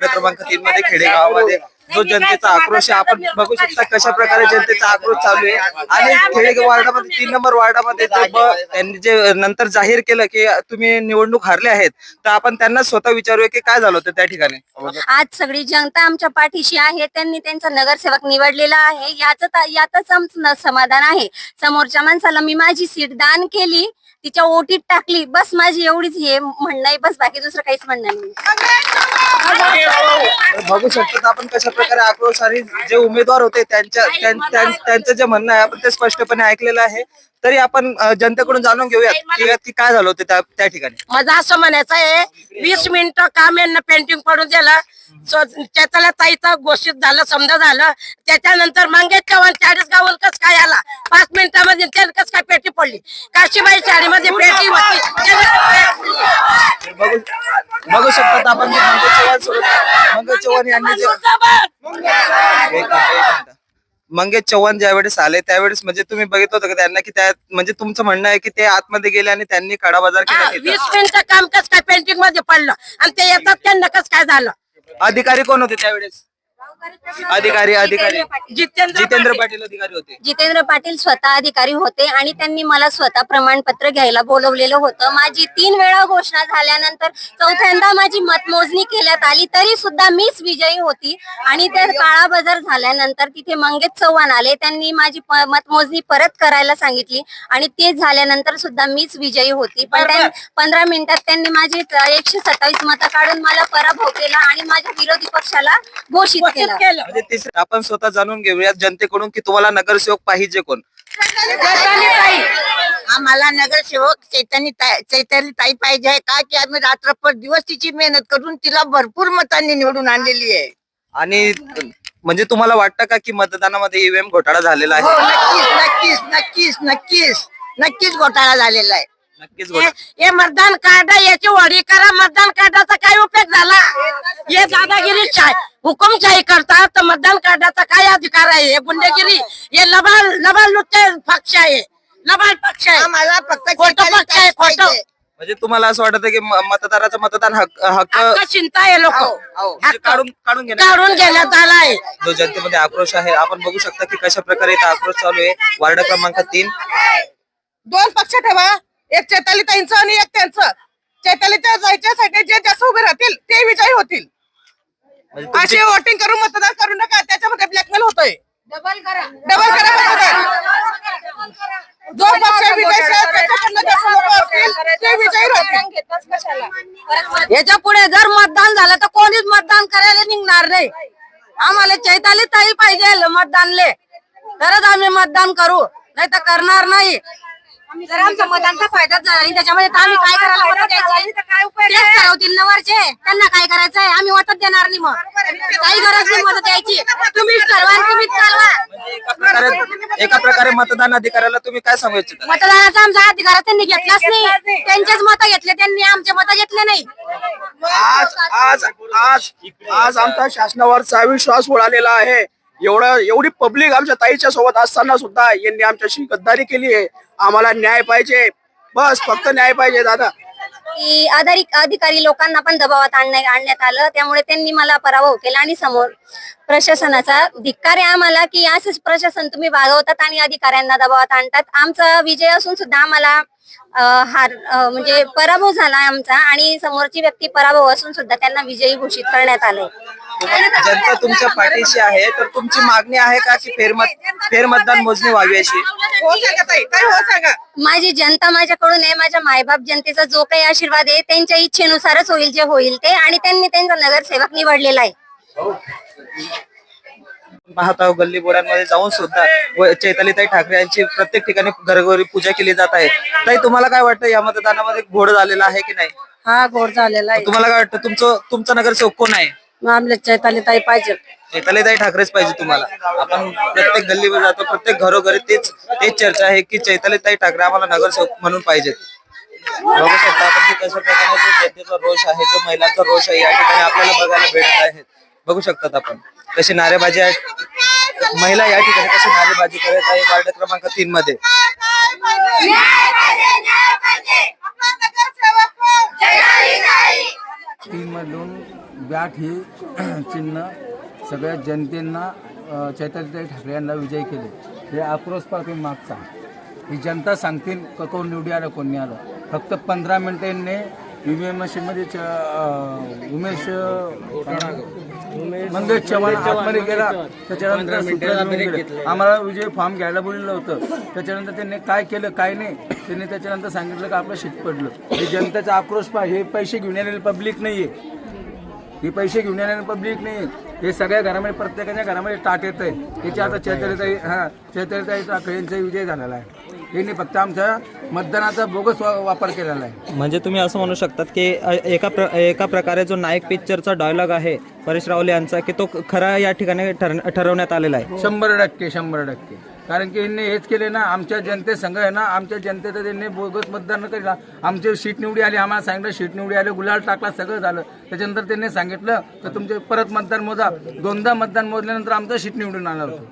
क्रमांक तीन मध्ये खेडेगावामध्ये जो जनतेचा आक्रोश आहे आपण बघू शकता कशा प्रकारे जनतेचा आक्रोश चालू आहे. आणि खेडेगाव वार्डामध्ये तीन नंबर वार्डामध्ये त्यांनी जे नंतर जाहीर केलं की तुम्ही निवडणूक हारले आहेत तर आपण त्यांना स्वतः विचारूया की काय झालं होतं त्या ठिकाणी? आज सगळी जनता आमच्या पाठीशी आहे त्यांनी त्यांचा नगरसेवक निवडलेला आहे. याच यातच आमचं समाधान आहे. समोरच्या माणसाला मी माझी सीट दान केली. तिच्या ओटीत टाकली. बस माझी एवढीच हे म्हणणं आहे बस बाकी दुसरं काहीच म्हणणं नाही. बघू शकतो आपण कशा प्रकारे आक्रोश आणि जे उमेदवार होते त्यांच्या त्यां- त्यां- त्यांचं जे म्हणणं आहे आपण ते स्पष्टपणे ऐकलेलं आहे. तरी आपण जनतेकडून जाणून घेऊयात की की काय झालं होतं त्या त्या ठिकाणी. माझं असं म्हणायचं आहे वीस मिनिटं काम यांना पेंटिंग पडून दिलं त्याच्याला ताईचं घोषित झालं समजा झालं त्याच्यानंतर मंगेश चव्हाण चाळीस गावून कस काय आला? पाच मिनिटामध्ये त्याला कस काय पेटी पडली? काशीबाई शाळेमध्ये पेटी होती. त्याला- बघू शकतात आपण मंगेश चव्हाण मंगेश यांनी. मंगेश ज्यावेळेस आले त्यावेळेस म्हणजे तुम्ही बघितलं होतं का त्यांना की त्या म्हणजे तुमचं म्हणणं आहे की ते आतमध्ये गेले आणि त्यांनी काळा बाजार हा, केला. वीस मिनिटं काम कस काय पेंटिंगमध्ये पडलं? आणि ते येतात त्यांना कस काय झालं? अधिकारी कोण होते त्यावेळेस? अधिकारी अधिकारी. जितेंद्र जितेंद्र पाटील. अधिकारी होते. जितेंद्र पाटील स्वतः अधिकारी होते आणि त्यांनी मला स्वतः प्रमाणपत्र घ्यायला बोलवलेलं होतं. माझी तीन वेळा घोषणा झाल्यानंतर चौथ्यांदा माझी मतमोजणी केल्यात आली तरी सुद्धा मीच विजयी होती. आणि त्या काळा बाजार झाल्यानंतर तिथे मंगेश चव्हाण आले. त्यांनी माझी मतमोजणी परत करायला सांगितली आणि ते झाल्यानंतर सुद्धा मीच विजयी होती. पण त्या- पंधरा मिनिटात त्यांनी माझी एकशे सत्तावीस मतं काढून मला पराभव केला आणि माझ्या विरोधी पक्षाला घोषित केलं. म्हणजे तिसरं आपण स्वतः जाणून घेऊयात जनतेकडून की तुम्हाला नगरसेवक पाहिजे कोण? आम्हाला नगरसेवक चैतन्य ताई चैतन्य ताई पाहिजे आहे का? की आम्ही रात्रभर दिवस तिची मेहनत करून तिला भरपूर मतांनी निवडून आणलेली आहे. आणि म्हणजे तुम्हाला वाटतं का की मतदानामध्ये ईव्हीएम घोटाळा झालेला हो आहे नक्कीच नक्कीच नक्कीच नक्कीच नक्कीच घोटाळा झालेला आहे. नक्कीच हे घोटाळा. हे मतदान कार्ड याची वडी करा मतदान कार्डाचा काय उपयोग झाला? हे दादागिरी हुकुमशाही करतात तर मतदान कार्डाचा काय अधिकार आहे? हे गुंडेगिरी हे लबाड लबाड लुटते पक्ष आहे. लबाड पक्ष आहे. आम्हाला फक्त खोटं चैताली पक्ष आहे, खोटं. म्हणजे तुम्हाला असं वाटतं की म- मतदाराचा मतदान हक्क हक्क हक्क चिंता आहे लोक. हो, हो. म्हणजे काढून काढून घेणार काढून घेण्यात आलाय जो जनतेमध्ये आक्रोश आहे आपण बघू शकता की कशा प्रकारे इथं आक्रोश चालू आहे. वार्ड क्रमांक तीन. दोन पक्ष ठेवा. एक चैतालीताईंचं आणि एक त्यांचं. चैतालीच्या जायच्यासाठी जे जास्त उभे राहतील ते विजयी होतील. असे वोटिंग करून मतदान करू नका त्याच्यामध्ये ब्लॅकमेल होतोय. डबल करा. डबल करा मतदान. जो पक्ष विजयी याच्यापुढे जर मतदान झालं तर कोणीच मतदान करायला निघणार नाही. आम्हाला चैताली ताई पाहिजे मतदानले. तरच आम्ही मतदान करू. नाही तर करणार नाही. जर आमच्या मतांचा फायदा झाला नाही त्याच्यामध्ये तर आम्ही काय करायला मतं द्यायची? तेच ठरवतील ना वरचे. त्यांना काय करायचं आहे आम्ही मदत देणार नाही मग. काही गरज नाही मदत द्यायची तुम्हीच ठरवा आणि तुम्हीच चालवा. एका प्रकारे एका प्रकारे मतदान अधिकाऱ्याला तुम्ही काय सांगू इच्छिता? मतदानाचा आमचा अधिकार त्यांनी घेतलाच नाही त्यांचेच मतं घेतले. त्यांनी आमचे मतं घेतले नाही. आज आज आज आज आमचा शासनावरचा विश्वास उडालेला आहे. एवढं एवढी पब्लिक आमच्या ताईच्या सोबत असताना सुद्धा यांनी आमच्याशी गद्दारी केली आहे. आम्हाला न्याय पाहिजे. बस फक्त न्याय पाहिजे दादा. की आधारी अधिकारी लोकांना पण दबावात आणण्या- आणण्यात आलं. त्यामुळे त्यांनी मला पराभव केला आणि समोर प्रशासनाचा धिक्कार आहे आम्हाला की असंच प्रशासन तुम्ही वागवतात आणि अधिकाऱ्यांना दबावात आणतात. आमचा विजय असून सुद्धा आम्हाला हार म्हणजे पराभव झाला आमचा आणि समोरची व्यक्ती पराभव असून सुद्धा त्यांना विजयी घोषित करण्यात आले जनता तुमच्या पाठीशी आहे तर तुमची मागणी आहे का की फेरमत फेरमतदान मोजणी व्हावी अशी? हो सांगा ताई काय हो सांगा. माझी जनता माझ्याकडून आहे माझ्या मायबाप जनतेचा जो काही आशीर्वाद आहे त्यांच्या इच्छेनुसारच होईल जे होईल ते आणि त्यांनी त्यांचा नगरसेवक निवडलेला आहे. पाहत आहोत गल्ली बोळ्यांमध्ये जाऊन सुद्धा व चैतालीताई ठाकरे यांची प्रत्येक ठिकाणी घरोघरी पूजा केली जात आहे. ताई तुम्हाला काय वाटतं या मतदानामध्ये घोड झालेला आहे की नाही? हा घोड झालेला आहे. तुम्हाला काय वाटतं तुमचं तुमचा नगरसेवक कोण आहे? मग चैताली चैतालीताई पाहिजे. चैतालीताई ठाकरेच पाहिजे तुम्हाला. आपण प्रत्येक गल्लीवर जातो प्रत्येक घरोघरी तेच तेच चर्चा आहे की चैतालीताई ठाकरे आम्हाला नगरसेवक म्हणून पाहिजेत. बघू शकता आपण की कशा प्रकारे जो जनतेचा रोष आहे जो महिलांचा रोष आहे या ठिकाणी आपल्याला बघायला भेटत आहे बघू शकतात आपण. कशी नारेबाजी आहे महिला या ठिकाणी कशी नारेबाजी करत आहे वार्ड क्रमांक तीन मध्ये मधून बॅट ही चिन्ह सगळ्या जनतेंना अ, चैतन्यताई ठाकरे यांना विजय केले. हे आक्रोश पाहतो मागचा. ही जनता सांगतील कोण निवडी आलं कोणी आलं? फक्त पंधरा मिनिटांनी अ, उमेश मंगेश चव्हाण आतमध्ये गेला त्याच्यानंतर सूत्र घेऊन गेले. आम्हाला विजय फॉर्म घ्यायला बोललेलं होतं. त्याच्यानंतर त्यांनी काय केलं काय नाही त्यांनी त्याच्यानंतर सांगितलं की आपलं शीट पडलं. हे जनतेचा आक्रोश पहा हे पैसे घेऊन आलेले पब्लिक नाहीये. हे पैसे घेऊन येणारे पब्लिक नाही हे सगळ्या घरामध्ये प्रत्येकाच्या घरामध्ये टाट येत आहे त्याची आता चैतन्यताई हा चैतन्यताई यांचा विजय झालेला आहे. यांनी फक्त आमच्या मतदानाचा बोगस वा- वापर केलेला आहे. म्हणजे तुम्ही असं म्हणू शकतात की अ, एका प्र एका प्रकारे जो नायक पिक्चरचा डायलॉग आहे परेश रावले यांचा की तो खरा या ठिकाणी ठर- ठरवण्यात आलेला आहे? शंभर टक्के शंभर टक्के. कारण की यांनी हेच केले ना आमच्या जनतेसंघ आहे ना आमच्या जनतेचं त्यांनी बोगस मतदान केलं आमचे शीट निवडी आली आम्हाला सांगितलं शीट निवडी आली गुलाल टाकला सगळं झालं. त्याच्यानंतर त्यांनी सांगितलं तर तुमचे परत मतदान मोजा. दोनदा मतदान मोजल्यानंतर आमचं शीट निवडून आलं होतं.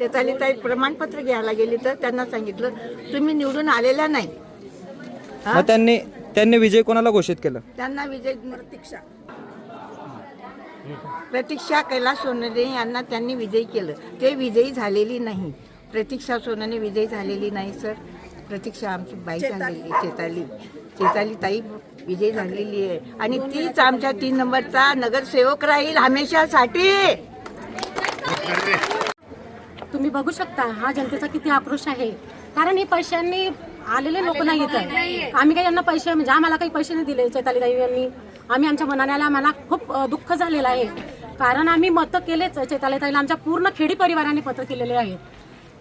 ते ताई प्रमाणपत्र घ्यायला गेली तर त्यांना सांगितलं तुम्ही निवडून आलेला नाही. मग त्यांनी त्यांनी विजय कोणाला घोषित केलं? त्यांना विजय प्रतीक्षा. प्रतीक्षा कैलास सोनवणे यांना त्यांनी विजयी केलं. ते विजयी झालेली नाही. प्रतीक्षा सोनवणे विजयी झालेली नाही सर. प्रतीक्षा आमची बाई झालेली चेताली. चेताली ताई विजयी झालेली आहे. आणि तीच आमच्या तीन नंबरचा नगरसेवक राहील हमेशासाठी. तुम्ही बघू शकता हा जनतेचा किती आक्रोश आहे. कारण हे पैशांनी आलेले लोक नाही येत आहे आम्ही काही यांना पैसे म्हणजे आम्हाला काही पैसे नाही दिले चैतालीताई यांनी. आम्ही आमच्या मनाने आला आम्हाला खूप दुःख झालेलं आहे. कारण आम्ही मतं केलेच चैतालीताईला आमच्या पूर्ण खेडी परिवाराने मतं केलेले आहेत.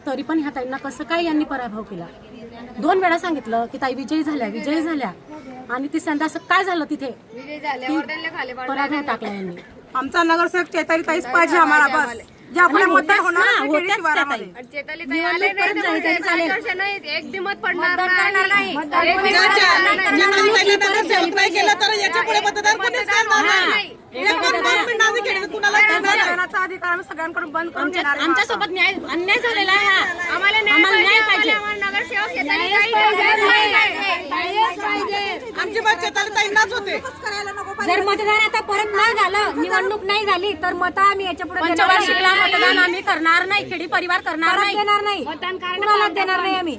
तरी पण ह्या ताईंना कसं काय यांनी पराभव केला? दोन वेळा सांगितलं की ताई विजयी झाल्या विजयी झाल्या. आणि तिसऱ्यांदा असं काय झालं तिथे? पराभव टाकला. यांनी. आमचा नगरसेवक चैताली ताईच पाहिजे आम्हाला बस. जे आपल्या मतदार होणार. एक बी मत पडणार नाही. नगरसेवक केलं तर याच्यापुढे कोणीच करणार नाही. अधिकार आम्ही सगळ्यांकडून बंद करून आमच्या घेणार आमच्यासोबत न्याय अन्याय झालेला आहे हा. आम्हाला न्याय पाहिजे चैताली होते. जर मतदान आता परत नाही झालं निवडणूक नाही झाली तर मत आम्ही याच्यापुढे पंचवार्षिकला मतदान आम्ही करणार नाही खेडी परिवार करणार नाही. देणार नाही. देणार नाही आम्ही.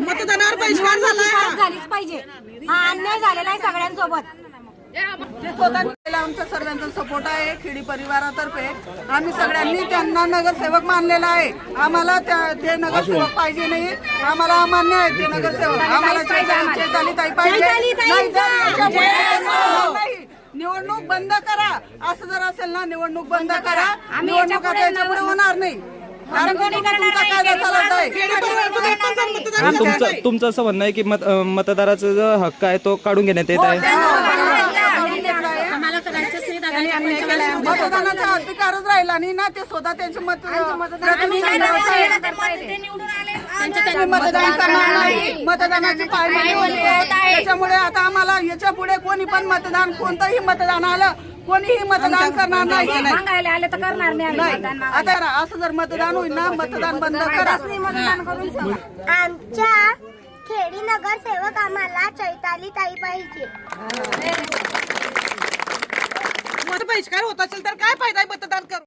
मतदानावर बहिष्कार झालाय. परत झालीच पाहिजे. हा अन्याय झालेला आहे सगळ्यांसोबत. ते स्वतः केलेला आमचा सर्वांचा सपोर्ट आहे खेडी परिवारातर्फे. आम्ही सगळ्यांनी त्यांना नगरसेवक मानलेला आहे. आम्हाला त्या- ते नगरसेवक पाहिजे नाही. आम्हाला अमान्य आहे ते नगरसेवक. आम्हाला पाहिजे. निवडणूक बंद करा. असं जर असेल ना निवडणूक बंद करा. निवडणूक आता याच्यापुढे होणार नाही. तुमचा आहे. असं म्हणणं आहे की मतदाराचा जो हक्क आहे तो काढून घेण्यात येत आहे. आम्हाला मतदानाचा अधिकारच राहिला नाही ना ते स्वतः त्यांचे मत मतदान करणार नाही. मतदानाची होते. त्याच्यामुळे आता आम्हाला याच्यापुढे कोणी पण मतदान कोणतंही मतदान आलं कोणीही मतदान करणार नाही. नाही. आता असं जर मतदान होईल ना मतदान बंद करा. आमच्या खेडी नगरसेवक आम्हाला चैताली ताई पाहिजे. मत बहिष्कार होत असेल तर काय फायदा आहे मतदान करून?